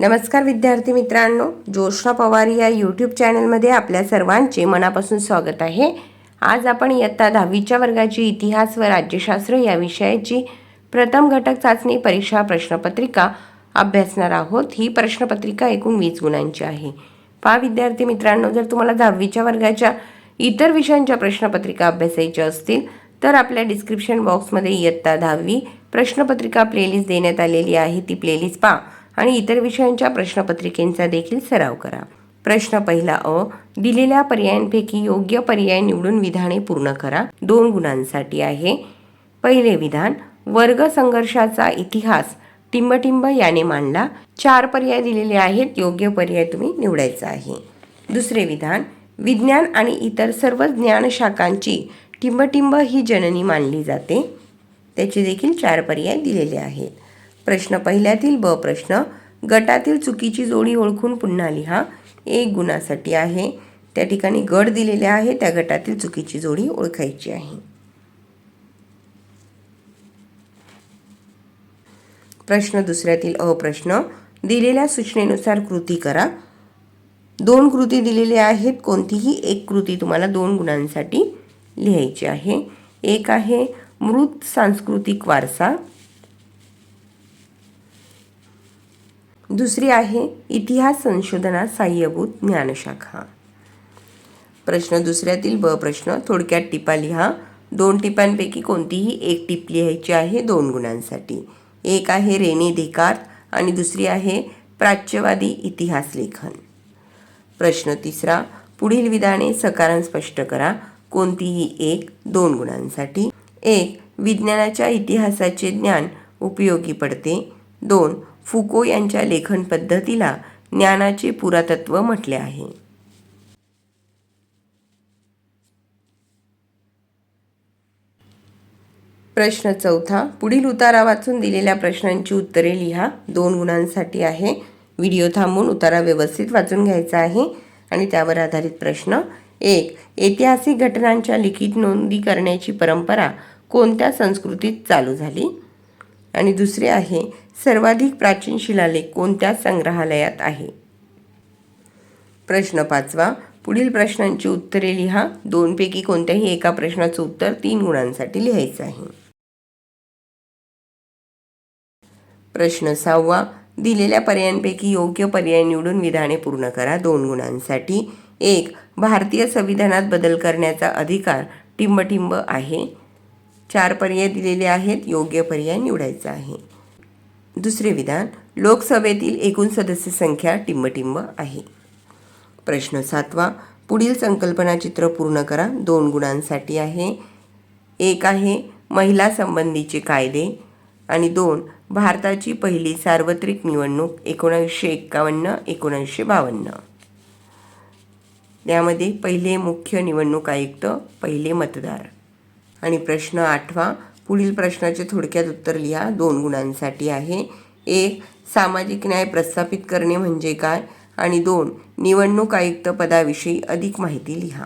नमस्कार विद्यार्थी मित्रांनो ज्योष्णा पवार या यूट्यूब चॅनलमध्ये आपल्या सर्वांचे मनापासून स्वागत आहे. आज आपण इयत्ता दहावीच्या वर्गाची इतिहास व राज्यशास्त्र या विषयाची प्रथम घटक चाचणी परीक्षा प्रश्नपत्रिका अभ्यासणार आहोत. ही प्रश्नपत्रिका एकूण वीस गुणांची आहे. पहा विद्यार्थी मित्रांनो जर तुम्हाला दहावीच्या वर्गाच्या इतर विषयांच्या प्रश्नपत्रिका अभ्यासायच्या असतील तर आपल्या डिस्क्रिप्शन बॉक्समध्ये इयत्ता दहावी प्रश्नपत्रिका प्लेलिस्ट देण्यात आलेली आहे. ती प्लेलिस्ट पहा. आणि इतर विषयांच्या प्रश्नपत्रिकेंचा देखील सराव करा. प्रश्न पहिला अ दिलेल्या पर्यायांपैकी योग्य पर्याय निवडून विधाने पूर्ण करा. दोन गुणांसाठी आहे. पहिले विधान वर्ग संघर्षाचा इतिहास टिंबटिंब याने मांडला. चार पर्याय दिलेले आहेत योग्य पर्याय तुम्ही निवडायचा आहे. दुसरे विधान विज्ञान आणि इतर सर्व ज्ञानशाखांची टिंबटिंब ही जननी मानली जाते. त्याचे देखील चार पर्याय दिलेले आहेत. प्रश्न पहिल्यातील ब प्रश्न. गटातील चुकीची जोडी ओळखून पुन्हा लिहा. एक गुणासाठी आहे. त्या ठिकाणी गट दिलेले आहे. त्या गटातील चुकीची जोडी ओळखायची आहे. प्रश्न दुसऱ्यातील अ प्रश्न. दिलेल्या सूचनेनुसार कृती करा. दोन कृती दिलेल्या आहेत. कोणतीही एक कृती तुम्हाला दोन गुणांसाठी लिहायची आहे. एक आहे मृत सांस्कृतिक वारसा. दुसरी आहे इतिहास संशोधनात साह्यभूत ज्ञानशाखा. प्रश्न दुसऱ्यातील ब प्रश्न. थोडक्यात टिपा लिहा. दोन टिपांपैकी कोणतीही एक टिप लिहायची आहे दोन गुणांसाठी. एक आहे रेने देकार्त आणि दुसरी आहे प्राच्यवादी इतिहास लेखन. प्रश्न तिसरा. पुढील विधाने सकारण स्पष्ट करा. कोणतीही एक दोन गुणांसाठी. एक विज्ञानाच्या इतिहासाचे ज्ञान उपयोगी पडते. दोन फुको यांच्या लेखन पद्धतीला ज्ञानाचे पुरातत्व म्हटले आहे. प्रश्न चौथा पुढील उतारा वाचून दिलेल्या प्रश्नांची उत्तरे लिहा. दोन गुणांसाठी आहे. व्हिडिओ थांबून उतारा व्यवस्थित वाचून घ्यायचा आहे. आणि त्यावर आधारित प्रश्न. एक ऐतिहासिक घटनांच्या लिखित नोंदी करण्याची परंपरा कोणत्या संस्कृतीत चालू झाली? आणि दुसरे आहे सर्वाधिक प्राचीन शिलालेख कोणत्या संग्रहालयात आहे? प्रश्न पाचवा पुढील प्रश्नांची उत्तरे लिहा. दोनपैकी कोणत्याही एका प्रश्नाचं उत्तर तीन गुणांसाठी लिहायचं आहे. प्रश्न सहावा दिलेल्या पर्यायांपैकी योग्य पर्याय निवडून विधाने पूर्ण करा. दोन गुणांसाठी. एक भारतीय संविधानात बदल करण्याचा अधिकार टिंबटिंब आहे. चार पर्याय दिलेले आहेत योग्य पर्याय निवडायचा आहे. दुसरे विधान लोकसभेतील एकूण सदस्य संख्या टिंबटिंब आहे. प्रश्न सातवा पुढील संकल्पना चित्र पूर्ण करा दोन गुणांसाठी आहे. एक आहे महिला संबंधीचे कायदे. आणि दोन भारताची पहिली सार्वत्रिक निवडणूक एकोणावीसशे एक्कावन्न एकोणावीसशे बावन्न. यामध्ये पहिले मुख्य निवडणूक आयुक्त पहिले मतदार. आणि प्रश्न आठवा. पुढील प्रश्नाचे थोडक्यात उत्तर लिहा. दोन गुणांसाठी आहे. एक सामाजिक न्याय प्रस्थापित करणे म्हणजे काय? आणि दोन निवडणूक आयुक्त पदाविषयी अधिक माहिती लिहा.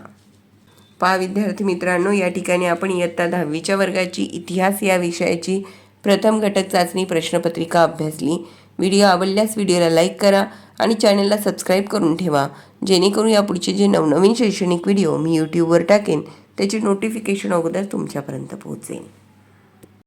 पा विद्यार्थी मित्रांनो या ठिकाणी आपण इयत्ता दहावीच्या वर्गाची इतिहास या विषयाची प्रथम घटक चाचणी प्रश्नपत्रिका अभ्यासली. व्हिडिओ आवडल्यास व्हिडिओला लाईक करा आणि चॅनलला सबस्क्राईब करून ठेवा. जेणेकरून यापुढचे जे नवनवीन शैक्षणिक व्हिडिओ मी यूट्यूबवर टाकेन त्याचे नोटिफिकेशन अगोदर तुमच्यापर्यंत पोहोचेल.